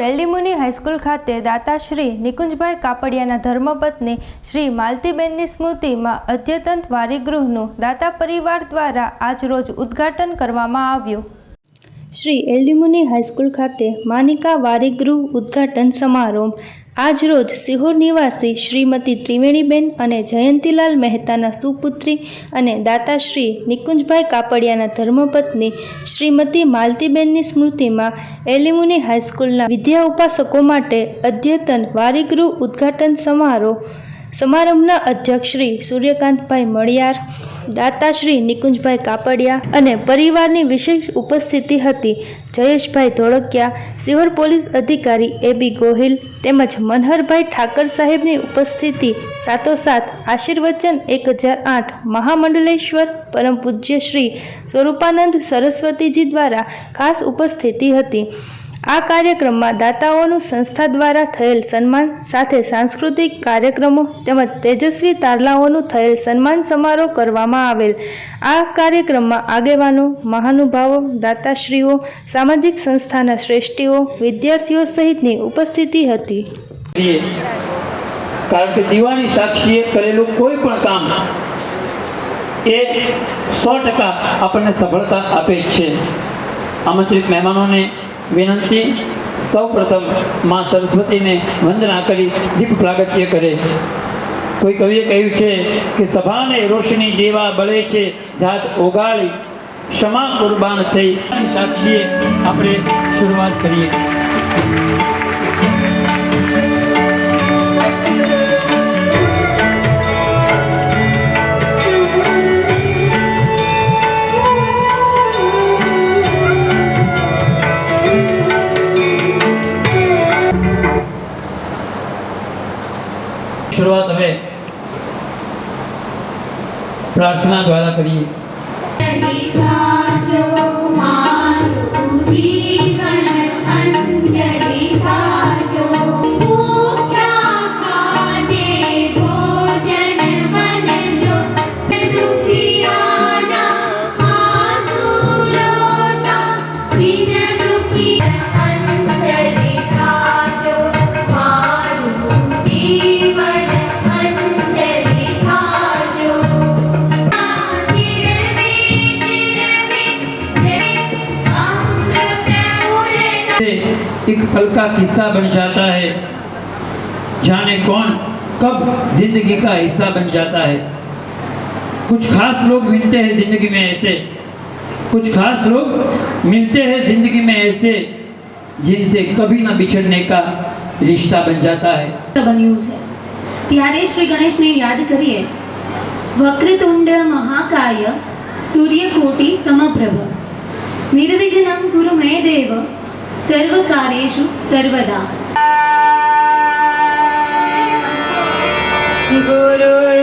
એલ્ડીમુની high school ખાતે દાતાશ્રી નિકુંજભાઈ કાપડિયાના ધર્મપત્ની શ્રી માલતીબેનની સ્મૃતિમાં અદ્યતન વારીગૃહનું દાતા પરિવાર દ્વારા આજરોજ ઉદ્ઘાટન કરવામાં આવ્યું. શ્રી એલ્ડીમુની હાઈસ્કૂલ ખાતે માનિકા વારીગૃહ ઉદ્ઘાટન સમારોહ આજરોજ સિહોર નિવાસી શ્રીમતી ત્રિવેણીબેન અને જયંતીલાલ મહેતાના સુપુત્રી અને દાતાશ્રી નિકુંજભાઈ કાપડિયાના ધર્મપત્ની શ્રીમતી માલતીબેનની સ્મૃતિમાં એલિમુની હાઈસ્કૂલના વિદ્યા ઉપાસકો માટે અદ્યતન વારીગૃહ ઉદ્ઘાટન સમારોહ સમારંભના અધ્યક્ષ શ્રી સૂર્યકાંતભાઈ મળિયાર દાતાશ્રી નિકુંજભાઈ કાપડિયા અને પરિવારની વિશેષ ઉપસ્થિતિ હતી. જયેશભાઈ ધોળકિયા, સિહોર પોલીસ અધિકારી એબી ગોહિલ તેમજ મનહરભાઈ ઠાકર સાહેબની ઉપસ્થિતિ સાથોસાથ આશીર્વચન એક હજાર આઠ મહામંડલેશ્વર પરમ પૂજ્ય શ્રી સ્વરૂપાનંદ સરસ્વતીજી દ્વારા ખાસ ઉપસ્થિતિ હતી. આ કાર્યક્રમમાં દાતાઓનું સંસ્થા દ્વારા થયેલ સન્માન સાથે સાંસ્કૃતિક કાર્યક્રમો તેમજ તેજસ્વી તારલાઓનું થયેલ સન્માન સમારોહ કરવામાં આવેલ. આ કાર્યક્રમમાં આગેવાનો, મહાનુભાવો, દાતાશ્રીઓ, સામાજિક સંસ્થાના શ્રેષ્ઠીઓ, વિદ્યાર્થીઓ સહિતની ઉપસ્થિતિ હતી. કારણ કે દીવાની સાક્ષીએ કરેલું કોઈ પણ કામ એ સો ટકા આપણને સફળતા આપે છે. આમંત્રિત મહેમાનોને વિનંતી. સૌ પ્રથમમાં સરસ્વતીને વંદના કરી, દીપ પ્રાગત્ય કરે. કોઈ કવિએ કહ્યું છે કે સભાને રોશની દેવા બળે છે, જાત ઓગાળી, ક્ષમા કુરબાન થઈ. સાક્ષીએ આપણે શરૂઆત કરીએ. પ્રાર્થના દ્વારા કરીએ का किस्सा बन जाता है जाने कौन कब जिंदगी का हिस्सा बन जाता है कुछ खास लोग मिलते हैं जिंदगी में ऐसे कुछ खास लोग मिलते हैं जिंदगी में ऐसे जिनसे कभी ना बिछड़ने का रिश्ता बन जाता है બન્યું છે ત્યારે શ્રી ગણેશને યાદ કરીએ વક્રતુંડ મહાકાય સૂર્યકોટી સમપ્રભ નિર્વિઘ્નમ કુરુ મે દેવ സർവകാര്യേഷു സർവദാ. ഗുരുർ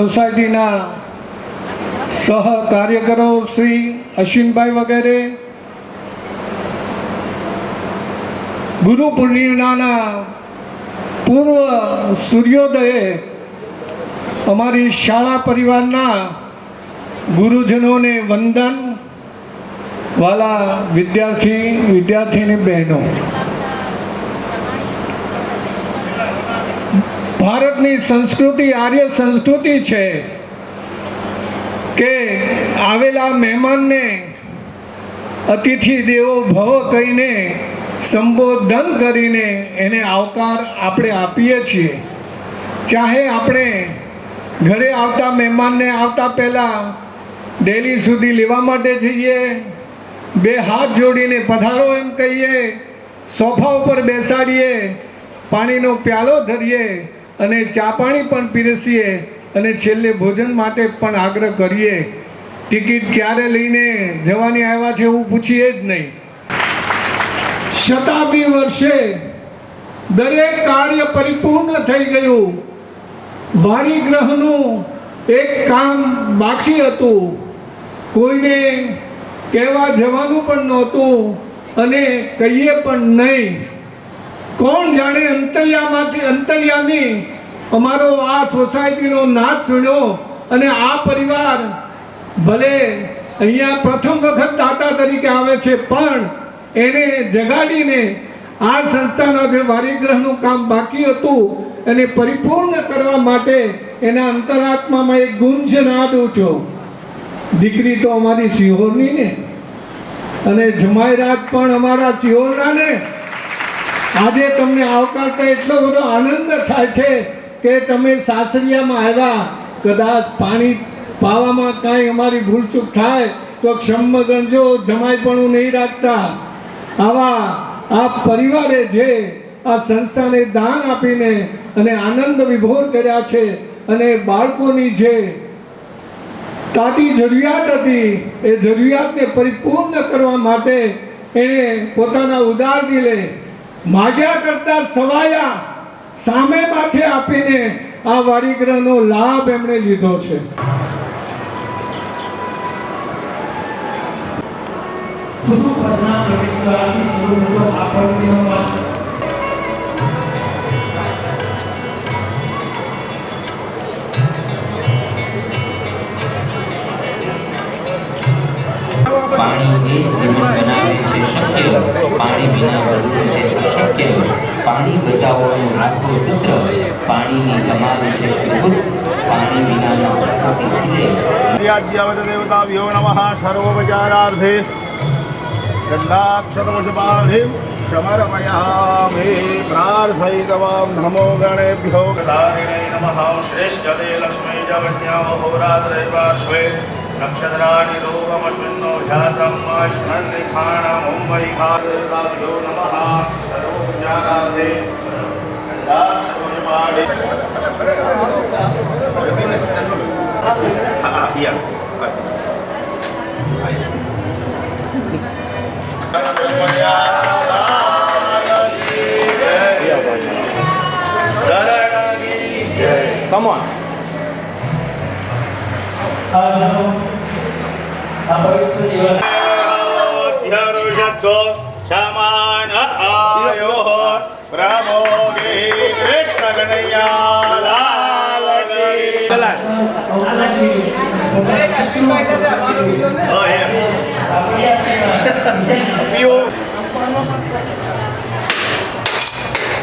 સોસાયટીના સહ કાર્યકરો શ્રી અશ્વિનભાઈ વગેરે, ગુરુ પૂર્ણિમાના પૂર્વ સૂર્યોદયે અમારી શાળા પરિવારના ગુરુજનોને વંદન વાલા વિદ્યાર્થી, વિદ્યાર્થીની બહેનો. ભારતની સંસ્કૃતિ આર્ય સંસ્કૃતિ છે કે આવેલા મહેમાનને અતિથિ દેવો ભવ કહીને સંબોધન કરીને એને આવકાર આપણે આપીએ છીએ. ચાહે આપણે ઘરે આવતા મહેમાનને આવતા પહેલાં ડેલી સુધી લેવા માટે જઈએ, બે હાથ જોડીને પધારો એમ કહીએ, સોફા ઉપર બેસાડીએ, પાણીનો પ્યાલો ધરીએ અને ચા પાણી પણ પીરસીએ અને છેલ્લે ભોજન માટે પણ આગ્રહ કરીએ. ટિકિટ ક્યારે લઈને જવાની આવ્યા છે એવું પૂછીએ જ નહીં. શતાબ્દી વર્ષે દરેક કાર્ય પરિપૂર્ણ થઈ ગયું. ભારી ગ્રહનું એક કામ બાકી હતું. કોઈને કહેવા જવાનું પણ નહોતું અને કહીએ પણ નહીં. કોણ જાણે અંતરિયામાંથી અંતરિયામી? અમારો આ સોસાયટીનો નાચ સુણ્યો અને આ પરિવાર ભલે અહીંયા પ્રથમ વખત દાતા તરીકે આવે છે, પણ એને જગાડીને આ સંસ્થાના જે વારીગ્રહનું કામ બાકી હતું એને પરિપૂર્ણ કરવા માટે એના અંતરાત્મામાં એક ગુંજ નાદ ઉઠ્યો. દીકરી તો અમારી સિહોરની ને. અને જમાયરાત પણ અમારા સિંહોરના ને આજે તમને આવકારતા એટલો બધો આનંદ થાય છે કે તમે સાસરિયામાં આવ્યા, કદાચ પાણી પાવામાં કાંઈ અમારી ભૂલચૂક થાય, તો ક્ષમ ગણજો જમાઈપણું નહીં રાખતા. આવા આ પરિવારે જે આ સંસ્થાને દાન આપીને અને આનંદ વિભોર કર્યા છે અને બાળકોની જે તાતી જરૂરિયાત હતી, એ જરૂરિયાતને પરિપૂર્ણ કરવા માટે એણે પોતાના ઉદાર દિલે માગ્યા કરતા સવાયા સામે માથે આપીને આ વારીગ્રહનો લાભ એમણે લીધો છે. પાણી વિના બનવું છે શક્ય પાણી બચાવવાનું આખું સૂત્ર, પાણીની કમાલ છે પ્રભુત પાણી વિનાના પ્રકૃતિ ખીલે દેવતા વ્યો નમઃ સર્વોપચારાર્થે દંડાક્ષતવશપાધિમ શમરમયામે પ્રાર્થયિતવામ Mumbai Bharat Come on. Apa itu dia? Halo, rojat ayo. Lal Oh, yeah. પીઓ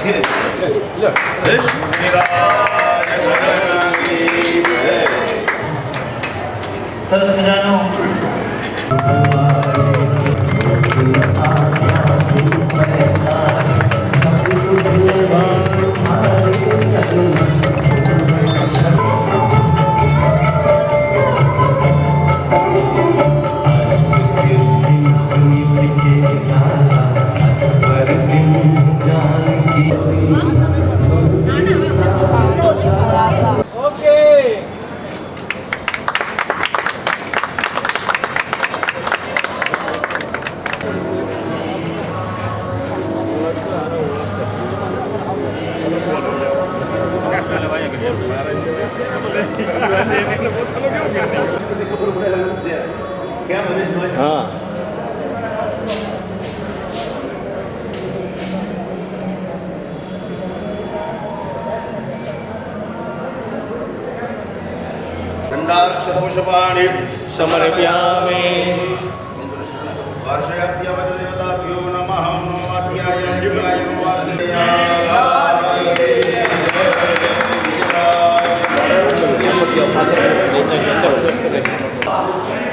ધીરે ધીરે કૃષ્ણ સરસ મજાનો હા गन्धाक्षतमुषपाणि समर्पयामि वर्षयाद्यवदेवताभ्यो नमः नमोऽध्यायं जुगाय અને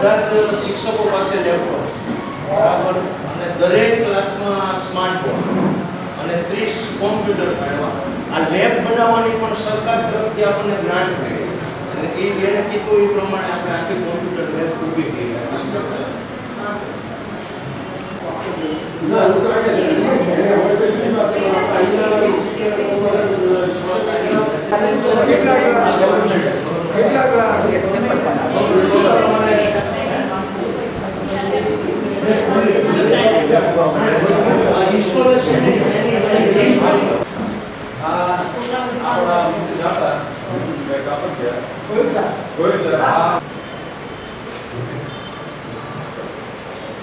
બધા જ શિક્ષકો પાસે લેપટોપ બરાબર અને દરેક ક્લાસમાં સ્માર્ટ બોર્ડ. અને ત્રીસ કોમ્પ્યુટર કાઢવા. આ લેબ બનાવવાની પણ સરકાર તરફથી આપણને ગ્રાન્ટ મળી. અને એ એને કીધું એ પ્રમાણે આપણે આખી કોમ્પ્યુટર લેબ ઊભી કરી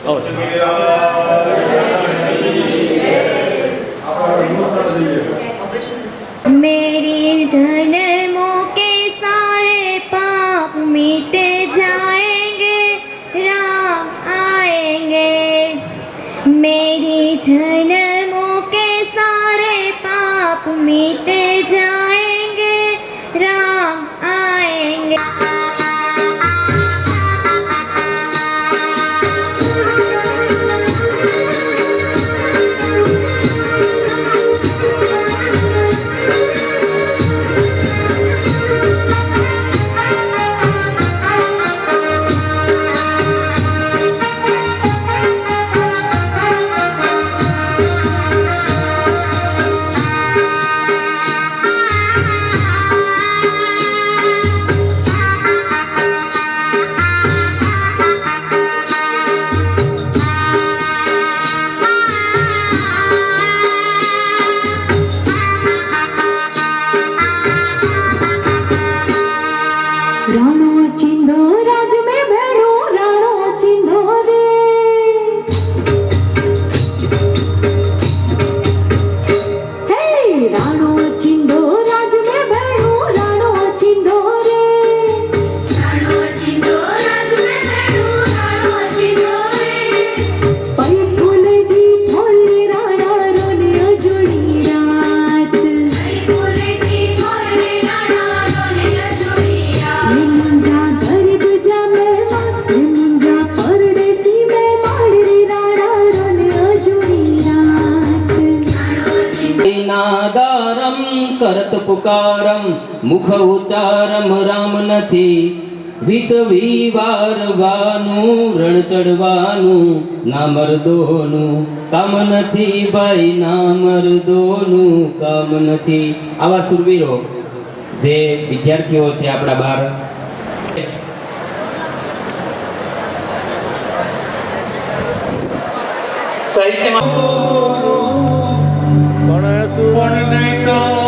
Oh, કરત પુકારમ મુખ ઉચ્ચારમ રામ નથી. વિત વિવારવાનું રણ ચડવાનું ના મર્દોનું કામ નથી ભાઈ ના મર્દોનું કામ નથી. આવા સુરવીરો જે વિદ્યાર્થીઓ છે આપણા બાર. સાહિત્યમાં जब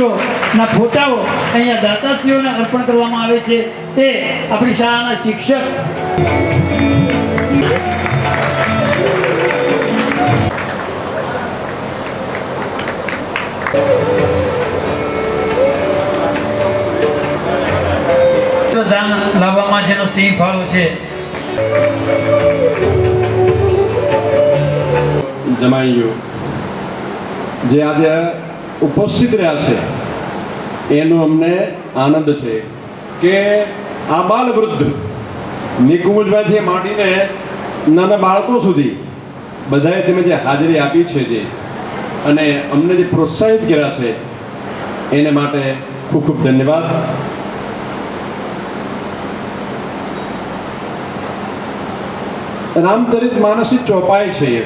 જે ચિત્રોના ફોટાઓ અહીંયા દાતાશ્રીઓને અર્પણ કરવામાં આવે છે. તે આપણી શાળાના શિક્ષક. દાન લાવવામાં જેનો સિંહ ફાળો છે. જમાઈઓ જે આજે ઉપસ્થિત રહ્યા છે. એનો અમને આનંદ છે કે આ બાલ વૃદ્ધ નિકુંજભાઈથી માંડીને નાના બાળકો સુધી બધાએ તમે જે હાજરી આપી છે જે, અને અમને જે પ્રોત્સાહિત કર્યા છે, એને માટે ખૂબ ખૂબ ધન્યવાદ. રામચરિત માનસની ચોપાઈ છે એ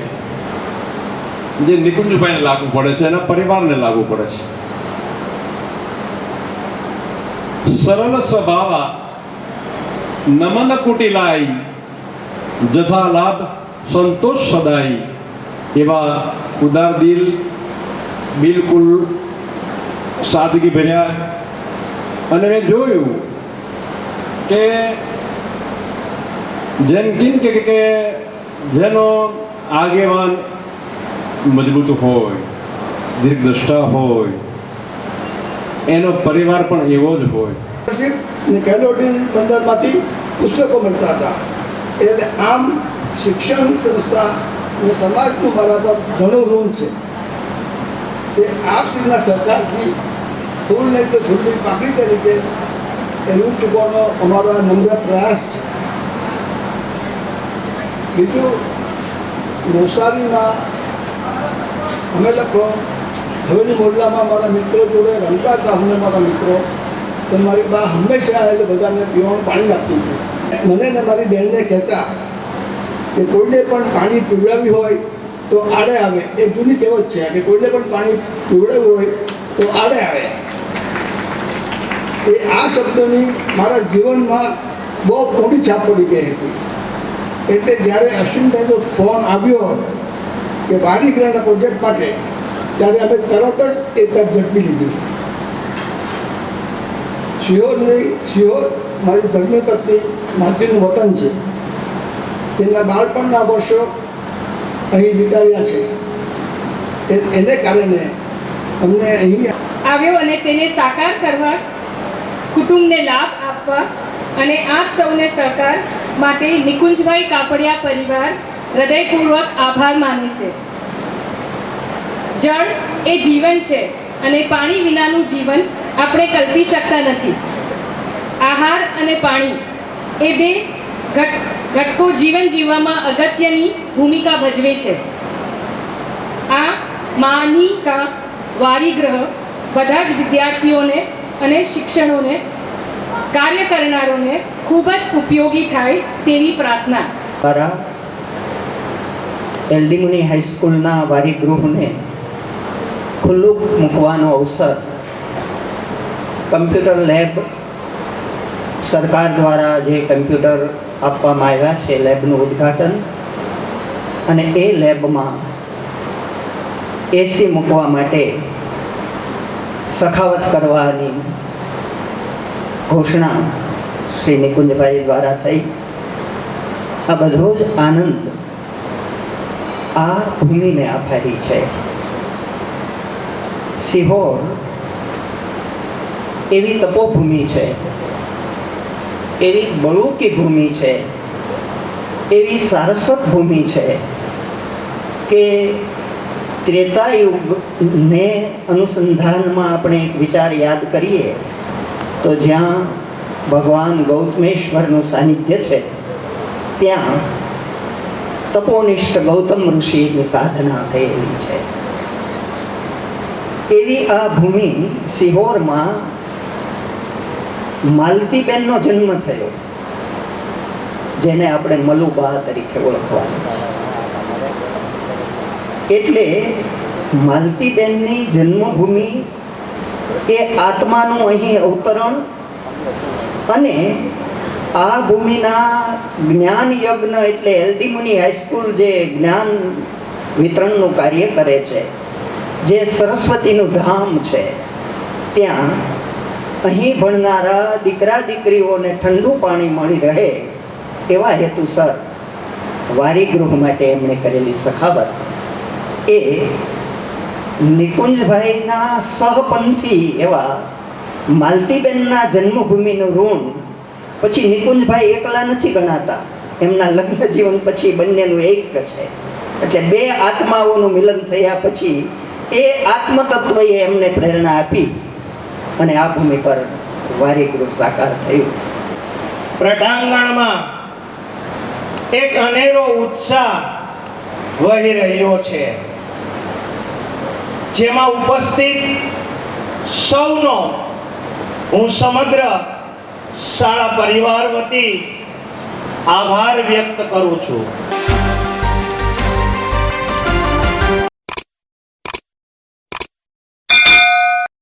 જે નિકુંજભાઈને લાગુ પડે છે, એના પરિવારને લાગુ પડે છે. સરળ સ્વભાવા નમન કુટિલાઈ, જથા લાભ સંતોષ સદાય એવા ઉદાર દિલ, બિલકુલ સાદગી ભર્યા. અને મેં જોયું કે જેમ કે જેનો આગેવાન મજબૂત હોય દીર્ઘદ્રષ્ટા હોય, એનો પરિવાર પણ એવો જ હોય. કેલોટી મંડળમાંથી પુસ્તકો મળતા હતા. એટલે આમ શિક્ષણ સંસ્થા અને સમાજનું મારા પર ઘણો ઋણ છે. તે આ સુધીના સરકારથી ફૂલ નહીં તો છૂટની પાકડી તરીકે એ ચૂકવાનો અમારો આ નમ્ર પ્રયાસ છે. બીજું નવસારીમાં અમે લોકો હવેલી મોરલામાં મારા મિત્રો જોડે રમતા હતા, અમને મારા મિત્રો. તો મારી બા હંમેશા એટલે બધાને પીવાનું પાણી આપતી હતી. મને ને મારી બહેનને કહેતા કે કોઈને પણ પાણી પીવડાવ્યું હોય તો આડે આવે. એ જૂની કહેવત છે કે કોઈને પણ પાણી પીવડાવ્યું હોય તો આડે આવે. એ આ શબ્દની મારા જીવનમાં બહુ મોટી છાપ પડી ગઈ હતી. એટલે જ્યારે અશ્વિનભાઈનો ફોન આવ્યો કે વાણીગ્રહના પ્રોજેક્ટ માટે ત્યારે અમે તરત જ એ તરફ ઝડપી લીધી. નહીં શિહોર મારી ધર્મી પત્ની માતૃનું વતન છે. તેમના બાળપણના વર્ષો અહીં વિતાવ્યા છે. એને કારણે અમને અહીં આવ્યો અને તેને સાકાર કરવા, કુટુંબને લાભ આપવા અને આપ સૌને સહકાર માટે નિકુંજભાઈ કાપડિયા પરિવાર હૃદયપૂર્વક આભાર માને છે. જળ એ જીવન છે અને પાણી વિનાનું જીવન આપણે કલ્પી શકતા નથી. આહાર અને પાણી એ બે ઘટ, ઘટકો જીવન જીવવામાં અગત્યની ભૂમિકા ભજવે છે. આ માની કા વારીગ્રહ બધા જ વિદ્યાર્થીઓને અને શિક્ષણોને, કાર્ય કરનારોને ખૂબ જ ઉપયોગી થાય તેવી પ્રાર્થના. દ્વારા હાઈસ્કૂલના વારી વારીગૃહને ખુલ્લું મૂકવાનો અવસર કમ્પ્યુટર લેબ સરકાર દ્વારા જે કમ્પ્યુટર આપવામાં આવ્યા છે લેબનું ઉદ્ઘાટન અને એ લેબમાં એસી મૂકવા માટે સખાવત કરવાની ઘોષણા શ્રી નિકુંજભાઈ દ્વારા થઈ. આ બધો જ આનંદ આ ભૂમિને આભારી છે. સિહોર એવી તપોભૂમિ છે. એવી બળુકી ભૂમિ છે. એવી સારસ્વત ભૂમિ છે કે ત્રેતા યુગને અનુસંધાનમાં આપણે એક વિચાર યાદ કરીએ તો જ્યાં ભગવાન ગૌતમેશ્વરનું સાનિધ્ય છે, ત્યાં તપોનિષ્ઠ ગૌતમ ઋષિની સાધના થયેલી છે. એવી આ ભૂમિ સિહોરમાં માલતીબેનનો જન્મ થયો, જેને આપણે મલુબા તરીકે ઓળખવાના છે. એટલે માલતીબેનની જન્મભૂમિ એ આત્માનું અહીં અવતરણ અને આ ભૂમિના જ્ઞાન યજ્ઞ એટલે એલડી મુનિ હાઈસ્કૂલ જે જ્ઞાન વિતરણનું કાર્ય કરે છે, જે સરસ્વતીનું ધામ છે, ત્યાં અહીં ભણનારા દીકરા દીકરીઓને ઠંડુ પાણી મળી રહે એવા હેતુસર વારીગૃહ માટે એમણે કરેલી સખાવત. એ નિકુંજભાઈના સહપંથી એવા માલતીબેનના જન્મભૂમિનું ઋણ પછી નિકુંજભાઈ એકલા નથી ગણાતા. એમના લગ્ન જીવન પછી બંનેનું એક છે. એટલે બે આત્માઓનું મિલન થયા પછી એ આત્મતત્વએ એમને પ્રેરણા આપી અને આ ભૂમિ પર વારીગૃહ સાકાર થયું. પ્રટાંગણમાં એક અનેરો ઉત્સાહ વહી રહ્યો છે. જેમાં ઉપસ્થિત સૌનો હું સમગ્ર શાળા પરિવાર વતી આભાર વ્યક્ત કરું છું.